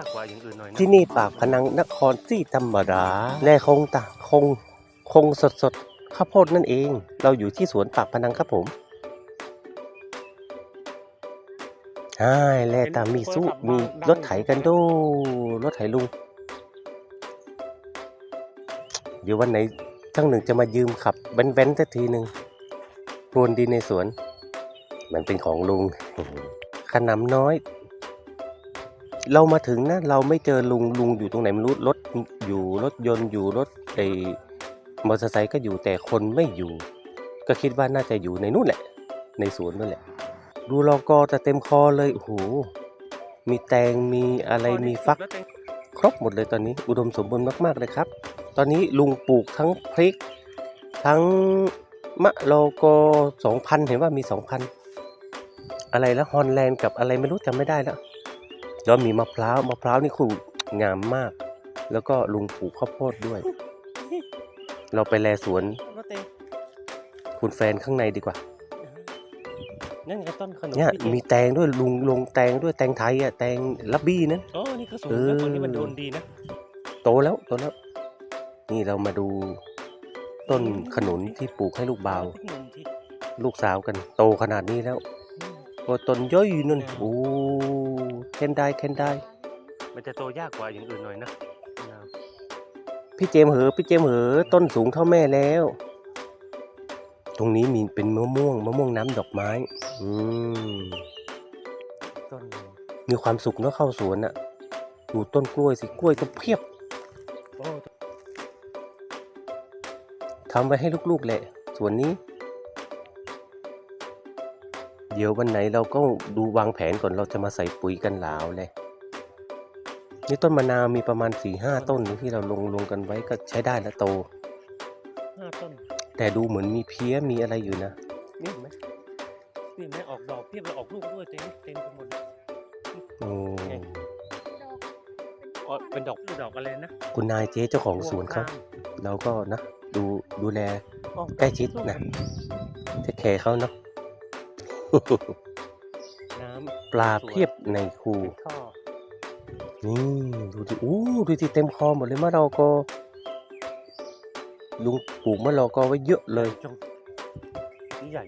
ากกว่าอย่างอื่นหน่อยนะที่นี่ปากพนังนครที่ธรรมดาและคงตะคงคงสดสดข้าวโพดนั่นเอง เราอยู่ที่สวนปากพนังครับผมใช่แล่ตามมีสู้มีรถไถกันดูรถไถลุง เดี๋ยววันไหนทั้งหนึ่งจะมายืมขับแว้นๆสักทีหนึ่งพรวนดินในสวน มันเป็นของลุงขนำน้อย เรามาถึงนะเราไม่เจอลุงลุงอยู่ตรงไหนไม่รู้รถอยู่รถยนต์อยู่รถไอ้มอเตอร์ไซค์ก็อยู่แต่คนไม่อยู่ ก็คิดว่าน่าจะอยู่ในนู่นแหละ ในสวนนั่นแหละ ดูลอกอแต่เต็มคอเลยโอ้โหมีแตงมีอะไรมีฟัก ครบหมดเลยตอนนี้อุดมสมบูรณ์มากๆเลยครับ ตอนนี้ลุงปลูกทั้งพริก ทั้งมะละกอสองพันเห็นว่ามีสองพันอะไรแล้วฮอลแลนด์กับอะไรไม่รู้จำไม่ได้แล้ว แล้วมีมะพร้าวมะพร้าวนี่คืองามมาก แล้วก็ลุงปลูกข้าวโพดด้วย เราไปแลสวนรถเต็มคุณแฟนข้างในดีกว่านั่นไงต้นขนมเนี่ยพี่มีแตงด้วยลุงลงแตงด้วยแตงไทยอะแตงลับบี้นั้นโอ้นี่ก็สูงเอนะอต้นนี้มันโดนดีนะโตแล้วโตแล้ว นี่เรามาดู ต้นขนุนที่ปลูกให้ลูกบ่าวหนุ่มที่ลูกสาวกัน โตขนาดนี้แล้วอืมโอ้ต้นย่อยนั่นโอ้ เคนได้เคนได้ มันจะโตยากกว่าอย่างอื่นหน่อยนะนะพี่เจมส์เหอะพี่เจมส์เหอะต้นสูงเท่าแม่แล้ว ตรงนี้มีเป็นมะม่วงมะม่วงน้ำดอกไม้ อืมต้นหนึ่งมีความสุขเนอะเข้าสวนอะดูต้นกล้วยสิกล้วยก็เพียบโอ้ทำไว้ให้ลูกๆแหละสวนนี้ เดี๋ยววันไหนเราก็ดูวางแผนก่อนเราจะมาใส่ปุ๋ยกันหลาวเลย นี่ต้นมะนาวมีประมาณ4ี่ห้าต้นที่เราลงลงกันไว้ก็ใช้ได้แล้วโตห้าต้น แต่ดูเหมือนมีเพี้ยมีอะไรอยู่นะนี่เห็นไหมนี่เห็นไหมออกดอกเพียบเลยออกลูกด้วยเต็มเต็มไปหมดเลยโอ้อ๋อเป็นดอกดอกอะไรนะคุณนายเจ๊เจ้าของสวนเขาข้มเราก็นะ ดูดูแลอ๋อใกล้ชิดนะเทคแคร์เขาเนาะ น้ำปลาเพียบในคูเป็นท่อนี่ดูดิอู้ดูดิเต็มคอหมดเลยมะละกอลุงปลูกมะละกอไว้เยอะเลยจงนี่ใหญ่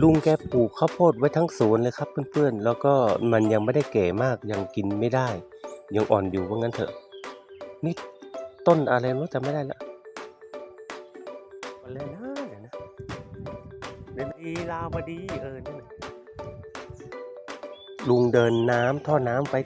ลุงแกปลูกข้าวโพดไว้ทั้งสวนเลยครับเพื่อนๆ แล้วก็มันยังไม่ได้แก่มากยังกินไม่ได้ ยังอ่อนอยู่ว่างั้นเถอะ นี่ต้นอะไรไม่รู้จำไม่ได้ละอะไรนะเดี๋ยวนะ เดนอีลาวดีเออนั่นลุงเดินน้ำท่อน้ำไป